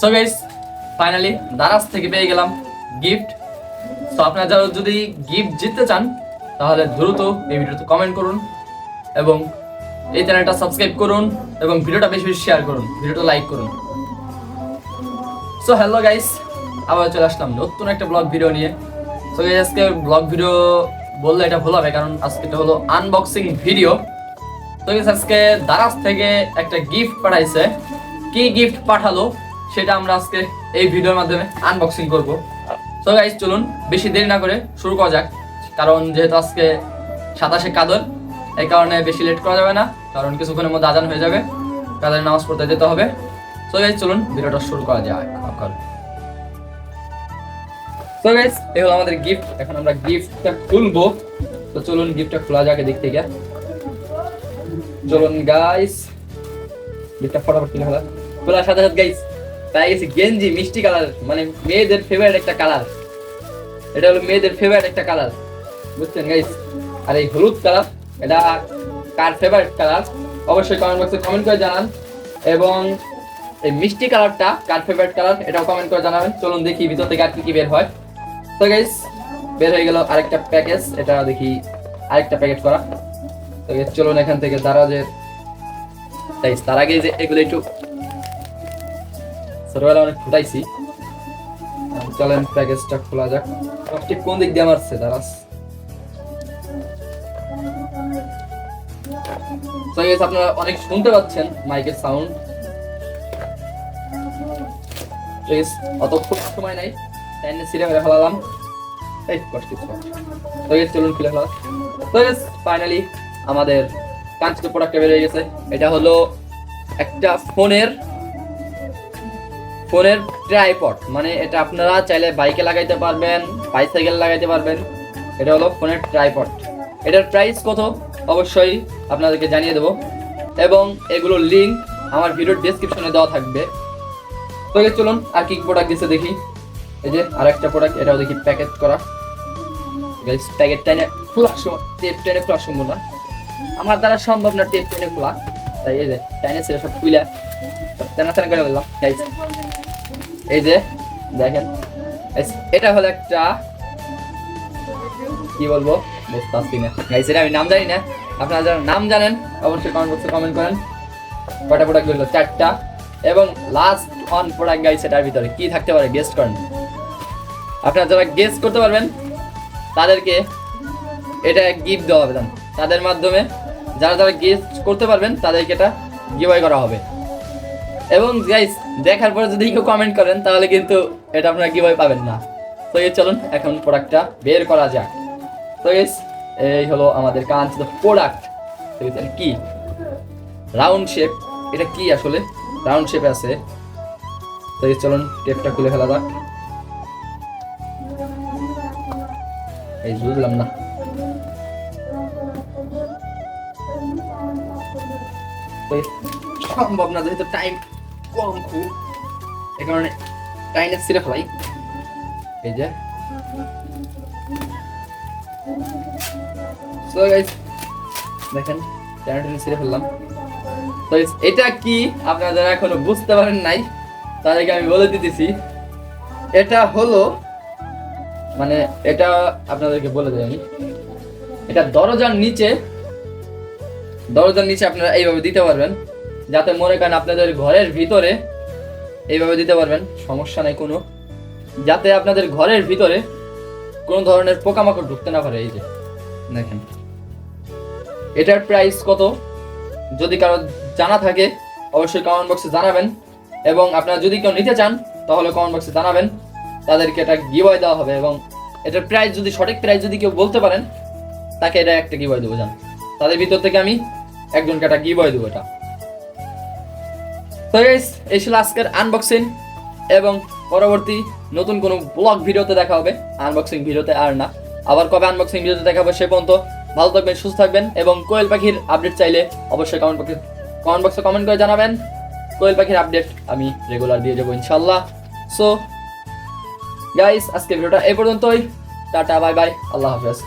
So guys finally Daraz থেকে পেয়ে গেলাম গিফট তো আপনারা যারা যদি গিফট জিততে চান, তাহলে দ্রুত এই ভিডিওতে কমেন্ট করুন এবং এই চ্যানেলটা সাবস্ক্রাইব করুন এবং ভিডিওটা বেশি বেশি শেয়ার করুন, ভিডিওটা লাইক করুন। সো হ্যালো গাইস আবার চলে আসলাম নতুন একটা ব্লগ ভিডিও নিয়ে। সো গাইস আজকে ব্লগ ভিডিও বললে এটা ভুল হবে, কারণ আজকে এটা হলো আনবক্সিং ভিডিও তো গাইস আজকে দারাজ থেকে একটা গিফট পাঠাইছে। কি গিফট পাঠালো? সেটা আমরা আজকে এই ভিডিওর মাধ্যমে আনবক্সিং করব। সো গাইস চলুন, বেশি দেরি না করে শুরু করা যাক। কারণ যেহেতু আজকে সাতাশে কাদর, এই কারণে বেশি লেট করা যাবে না, কারণ কিছুক্ষণের মধ্যে আজান হয়ে যাবে। কাদের নামাজ পড়তে যেতে হবে। সো গাইস চলুন, ভিডিওটা শুরু করা যাক। এখন সো গাইস এই হলো আমাদের গিফট এখন আমরা গিফটটা খুলবো। তো চলুন গিফটটা খোলা যাক এদিক থেকে। চলুন গাইস গিফটটা ফটাফট কিনে ফেলা। খোলার সাথে সাথে গাইস তাই গেছে গেঞ্জি, মিষ্টি কালার মানে মেয়েদের ফেভারিট একটা কালার এটা হলো মেয়েদের ফেভারিট একটা কালার বুঝছেন গাইস আর এই হলুদ কালার এটা কার ফেভারিট কালার অবশ্যই কমেন্ট বক্সে কমেন্ট করে জানান। এবং এই মিষ্টি কালারটা কার ফেভারিট কালার এটাও কমেন্ট করে জানাবেন। চলুন দেখি ভিতর থেকে আর কি কি বের হয়। তো গাইস বের হয়ে গেল আরেকটা প্যাকেজ এটা দেখি আরেকটা প্যাকেট করা। তো চলুন এখান থেকে দারাজের তাই তার আগে যে এগুলো একটু ছোটবেলা অনেক ফুটাইছি। চলেন প্যাকেজটা খোলা যাক। আপনি কোন দিক দিয়ে মারছে guys, আপনারা অনেক শুনতে পাচ্ছেন মাইকের সাউন্ড প্লিজ অতক্ষণ সময় নাই। টাইম সিরে ফেলালাম। এই কষ্ট তো চলুন ফেলা তো ফাইনালি আমাদের কাঞ্চিত প্রোডাক্টটা বেরিয়ে গেছে। এটা হলো একটা ফোনের ফোনের ট্রাইপড মানে এটা আপনারা চাইলে বাইকে লাগাইতে পারবেন বাইসাইকেল লাগাইতে পারবেন। এটা হলো ফোনের ট্রাইপড এটার প্রাইস কত? অবশ্যই আপনাদেরকে জানিয়ে দেবো। এবং এগুলোর লিঙ্ক আমার ভিডিওর ডেসক্রিপশনে দেওয়া থাকবে। তো চলুন, আর কি প্রোডাক্ট দিচ্ছে দেখি। এই যে আর একটা প্রোডাক্ট এটাও দেখি প্যাকেজ করা। প্যাকেট টেনে খোলা টেপ টেনে খোলা সম্ভব না। আমার দ্বারা সম্ভব না টেপ টেনে খোলা। তাই এই যে টাইনে ছেড়ে সব খুলে টানা টানা করে বললাম এই যে, দেখেন। এটা হলো একটা, কি বলব? বুঝতে না গাইস এটা আমি নাম জানি না। আপনারা যারা নাম জানেন, অবশ্যই কমেন্ট বক্সে কমেন্ট করেন। কয়টা প্রোডাক্ট হলো চারটা। এবং লাস্ট অন প্রোডাক্ট গাইস এটার ভিতরে কি থাকতে পারে? গেস্ট করেন। আপনারা যারা গেস্ট করতে পারবেন, তাদেরকে এটা গিফট দেওয়া হবে। তাদের মাধ্যমে যারা যারা গেস্ট করতে পারবেন, তাদেরকে এটা গিভওয়ে করা হবে। এবং গাইস দেখার পরে যদি কেউ কমেন্ট করেন, তাহলে কিন্তু এটা আপনারা গিভওয়ে পাবেন না। তো এই চলুন, এখন প্রোডাক্টটা বের করা যাক। তো গাইস এই হলো আমাদের কাঞ্চিত প্রোডাক্ট কি? রাউন্ড শেপ এটা কি আসলে? রাউন্ড শেপে আছে। তো এই চলুন টেপটা খুলে ফেলা যাক। এই বুঝলাম না। সম্ভব না, যেহেতু টাইম খুব এ কারণে টাইমে ছিঁড়ে ফেলাই। এই যে। দেখেন চ্যানেলটা ছিঁড়ে ফেললাম। এটা কি আপনারা যারা এখনও বুঝতে পারেন নাই, তাদেরকে আমি বলে দিতেছি। এটা হলো মানে এটা আপনাদেরকে বলে দেয় আমি। এটা দরজার নিচে দরজার নিচে আপনারা এইভাবে দিতে পারবেন। যাতে মনে করেন আপনাদের ঘরের ভিতরে এইভাবে দিতে পারবেন, সমস্যা নাই কোনো। যাতে আপনাদের ঘরের ভিতরে কোনো ধরনের পোকামাকড় ঢুকতে না পারে, এই যে, দেখেন। এটার প্রাইস কত? যদি কারও জানা থাকে, অবশ্যই কমেন্ট বক্সে জানাবেন। এবং আপনারা যদি কেউ নিতে চান, তাহলে কমেন্ট বক্সে জানাবেন। তাদেরকে এটা গিবয় দেওয়া হবে এবং এটার প্রাইস যদি, সঠিক প্রাইস যদি কেউ বলতে পারেন, তাকে এটা একটা গিভওয়ে দেবো, জান। তাদের ভিতর থেকে আমি একজনকে একটা গিভওয়ে দেবো এটা। তো এই ছিল আজকের আনবক্সিং এবং পরবর্তী নতুন কোনো ব্লগ ভিডিওতে দেখা হবে। আনবক্সিং ভিডিওতে আর না। আবার কবে আনবক্সিং ভিডিওতে দেখা হবে সে পর্যন্ত ভালো থাকবেন, সুস্থ থাকবেন এবং কোয়েল পাখির আপডেট চাইলে অবশ্যই কমেন্ট বক্সে কমেন্ট বক্সে কমেন্ট করে জানাবেন। কোয়েল পাখির আপডেট আমি রেগুলার দিয়ে যাব ইনশাল্লাহ সো গাইস আজকে ভিডিওটা এই পর্যন্তই। টাটা বাই বাই আল্লাহ হাফেজ।